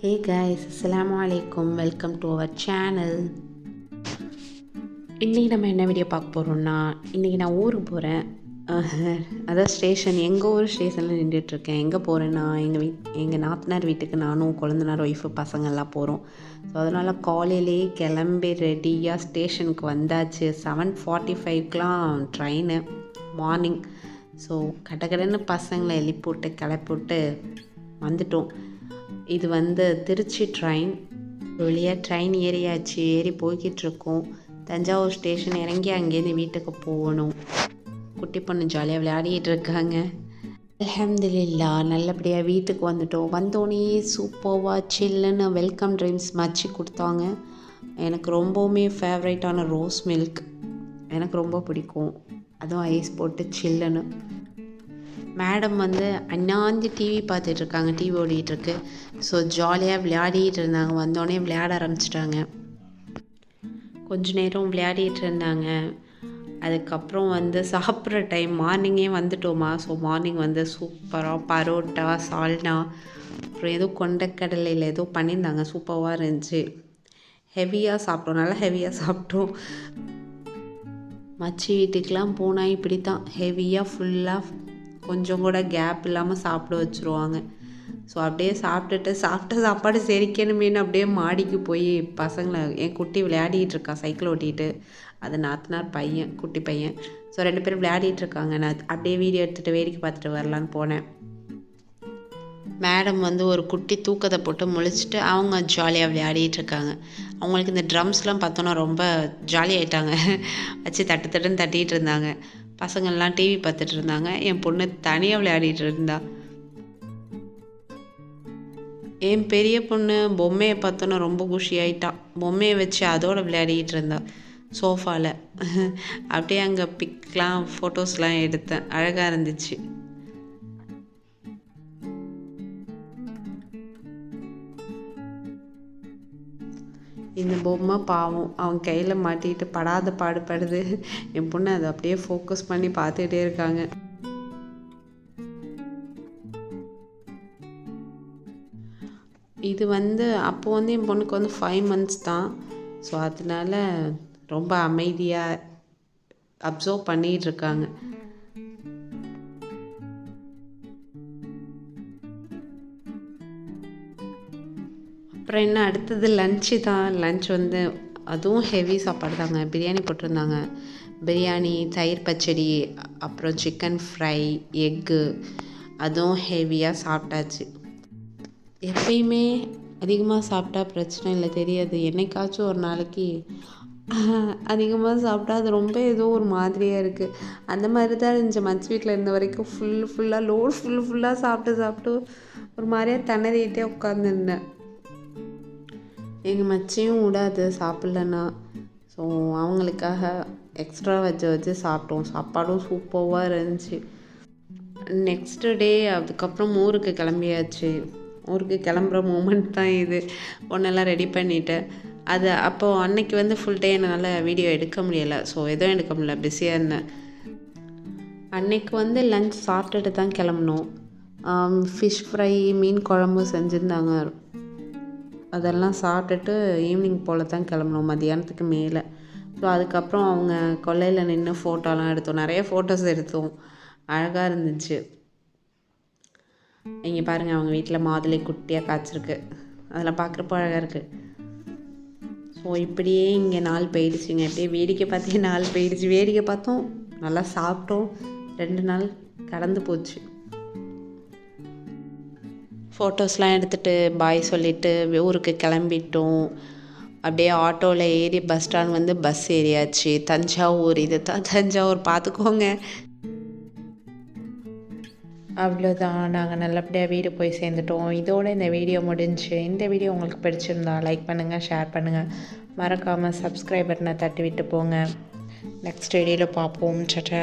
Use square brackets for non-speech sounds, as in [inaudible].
Hey guys அஸ்ஸலாமு அலைக்கும் welcome to our channel இன்றைக்கி நம்ம என்ன வீடியோ பார்க்க போகிறோம்னா இன்றைக்கி நான் ஊருக்கு போகிறேன் [laughs] அதான் ஸ்டேஷன் எங்கள் ஊர் ஸ்டேஷனில் நின்றுட்டுருக்கேன். எங்கே போகிறேன்னா எங்கள் வீட் எங்கள் நாத்தனார் வீட்டுக்கு நானும் குழந்தனார் ஒய்ஃபு பசங்கள்லாம் போகிறோம் ஸோ அதனால் காலையிலே கிளம்பி ரெடியாக ஸ்டேஷனுக்கு வந்தாச்சு. செவன் ஃபார்ட்டி ஃபைவ்க்கெலாம் ட்ரெயின் மார்னிங் ஸோ கடகடன்னு பசங்களை எழுப்பிவிட்டு கிளப்பிவிட்டு வந்துட்டோம். இது வந்து திருச்சி ட்ரெயின். வழியாக ட்ரெயின் ஏறியாச்சு ஏறி போய்கிட்டுருக்கோம் தஞ்சாவூர் ஸ்டேஷன் இறங்கி அங்கேருந்து வீட்டுக்கு போகணும். குட்டி பொண்ணு ஜாலியாக விளையாடிட்டு இருக்காங்க அலமதுல்லா நல்லபடியாக வீட்டுக்கு வந்துட்டோம். வந்தோடனே சூப்பர்வாக சில்லுன்னு வெல்கம் ட்ரிங்க்ஸ் மச்சி கொடுத்தாங்க. எனக்கு ரொம்பவுமே ஃபேவரேட்டான ரோஸ் மில்க். எனக்கு ரொம்ப பிடிக்கும். அதுவும் ஐஸ் போட்டு சில்லுன்னு. மேடம் வந்து அண்ணாந்து டிவி பார்த்துட்ருக்காங்க டிவி ஓடிட்டுருக்கு ஸோ ஜாலியாக விளையாடிட்டு இருந்தாங்க வந்தோடனே விளையாட ஆரம்பிச்சிட்டாங்க. கொஞ்ச நேரம் விளையாடிட்டு இருந்தாங்க அதுக்கப்புறம் வந்து சாப்பிட்ற டைம் மார்னிங்கே வந்துட்டோமா? ஸோ மார்னிங் வந்து சூப்பராக பரோட்டா சால்னா அப்புறம் ஏதோ கொண்டக்கடலையில் ஏதோ பண்ணியிருந்தாங்க. சூப்பராக இருந்துச்சு. ஹெவியாக சாப்பிட்டோம். நல்லா ஹெவியாக சாப்பிட்டோம். மச்சி வீட்டுக்கெலாம் போனால் இப்படி தான் ஹெவியாக ஃபுல்லாக கொஞ்சம் கூட கேப் இல்லாமல் சாப்பிட வச்சுருவாங்க. ஸோ அப்படியே சாப்பிட்டுட்டு சாப்பிட்ட சாப்பாடு செரிக்கணுமேனு அப்படியே மாடிக்கு போய் பசங்களை என் குட்டி விளையாடிட்டு இருக்கா சைக்கிள் ஓட்டிகிட்டு அது நாத்தனார் பையன் குட்டி பையன். ஸோ ரெண்டு பேரும் விளையாடிட்டு இருக்காங்க. நான் அப்படியே வீடியோ எடுத்துகிட்டு வேடிக்கை பார்த்துட்டு வரலான்னு போனேன். மேடம் வந்து ஒரு குட்டி தூக்கத்தை போட்டு முழிச்சிட்டு அவங்க ஜாலியாக விளையாடிட்டு இருக்காங்க. அவங்களுக்கு இந்த ட்ரம்ஸ்லாம் பார்த்தோன்னா ரொம்ப ஜாலியாகிட்டாங்க வச்சு தட்டு தட்டுன்னு தட்டிகிட்டு இருந்தாங்க. பசங்கள்லாம் டிவி பார்த்துட்டு இருந்தாங்க என் பொண்ணு தனியாக விளையாடிட்டு இருந்தா என் பெரிய பொண்ணு பொம்மையை பார்த்தோன்னா ரொம்ப குஷி ஆயிட்டா பொம்மையை வச்சு அதோட விளையாடிட்டு இருந்தா சோஃபாவில் அப்படியே அங்கே பிக்லாம் ஃபோட்டோஸ்லாம் எடுத்தேன். அழகாக இருந்துச்சு. இந்த பொம்மை பாவம் அவன் கையில் மாட்டிட்டு படாத பாடுபடுது. என் பொண்ணு அதை அப்படியே ஃபோக்கஸ் பண்ணி பார்த்துக்கிட்டே இருக்காங்க. இது வந்து அப்போ வந்து என் பொண்ணுக்கு வந்து ஃபைவ் மந்த்ஸ் தான். ஸோ அதனால ரொம்ப அமைதியாக அப்சர்வ் பண்ணிகிட்ருக்காங்க இருக்காங்க. அப்புறம் என்ன அடுத்தது லஞ்சு தான். லஞ்ச் வந்து அதுவும் ஹெவி சாப்பாடு தாங்க. பிரியாணி போட்டிருந்தாங்க. பிரியாணி தயிர் பச்சடி அப்புறம் சிக்கன் ஃப்ரை எக்கு அதுவும் ஹெவியாக சாப்பிட்டாச்சு. எப்பயுமே அதிகமாக சாப்பிட்டா பிரச்சனை இல்லை தெரியாது. என்னைக்காச்சும் ஒரு நாளைக்கு அதிகமாக சாப்பிட்டா அது ரொம்ப ஏதோ ஒரு மாதிரியாக இருக்குது அந்த மாதிரி தான் இருந்துச்சு. மச்சு வீட்டில் இருந்த வரைக்கும் ஃபுல் ஃபுல்லாக லோடு ஃபுல் ஃபுல்லாக சாப்பிட்டு சாப்பிட்டு ஒரு மாதிரியாக திணறிட்டே உட்காந்துருந்தேன் எங்கள் மச்சியும் விடாது சாப்பிட்லன்னா ஸோ அவங்களுக்காக எக்ஸ்ட்ரா வச்சு வச்சு சாப்பிட்டோம். சாப்பாடும் சூப்பராக இருந்துச்சு. நெக்ஸ்ட் டே அதுக்கப்புறம் ஊருக்கு கிளம்பியாச்சு. ஊருக்கு கிளம்புற மூமெண்ட் தான் இது. ஒன்றெல்லாம் ரெடி பண்ணிட்டேன். அது அப்போது அன்னைக்கு வந்து ஃபுல் டே என்னால் வீடியோ எடுக்க முடியலை. ஸோ எதுவும் எடுக்க முடியல. பிஸியாக இருந்தேன். அன்னைக்கு வந்து லஞ்ச் சாப்பிட்டுட்டு தான் கிளம்புனோம். ஃபிஷ் ஃப்ரை மீன் குழம்பு செஞ்சுருந்தாங்க. அதெல்லாம் சாப்பிட்டுட்டு ஈவினிங் போல் தான் கிளம்புனோம் மதியானத்துக்கு மேலே. ஸோ அதுக்கப்புறம் அவங்க கொல்லையில் நின்று ஃபோட்டோலாம் எடுத்தோம். நிறைய ஃபோட்டோஸ் எடுத்தோம். அழகாக இருந்துச்சு. இங்கே பாருங்கள் அவங்க வீட்டில் மாதுளை குட்டியாக காய்ச்சிருக்கு. அதெல்லாம் பார்க்குறப்போ அழகாக இருக்குது ஸோ இப்படியே இங்கே நாள் போயிடுச்சுங்க. இப்படியே வேடிக்கை பார்த்தே நாள் போயிடுச்சு. வேடிக்கை பார்த்தோம். நல்லா சாப்பிட்டோம். ரெண்டு நாள் கடந்து போச்சு. ஃபோட்டோஸ்லாம் எடுத்துகிட்டு பாய் சொல்லிவிட்டு ஊருக்கு கிளம்பிட்டோம். அப்படியே ஆட்டோவில் ஏறி பஸ் ஸ்டாண்ட் வந்து பஸ் ஏறியாச்சு. தஞ்சாவூர் இது தான் தஞ்சாவூர் பார்த்துக்கோங்க அவ்வளோதான் நாங்கள் நல்லபடியாக வீடு போய் சேர்ந்துட்டோம். இதோட இந்த வீடியோ முடிஞ்சு இந்த வீடியோ உங்களுக்கு பிடிச்சிருந்தா லைக் பண்ணுங்கள் ஷேர் பண்ணுங்கள் மறக்காமல் சப்ஸ்கிரைப் பட்டனை தட்டி விட்டு போங்க நெக்ஸ்ட் வீடியோவில் பார்ப்போம் சட்டா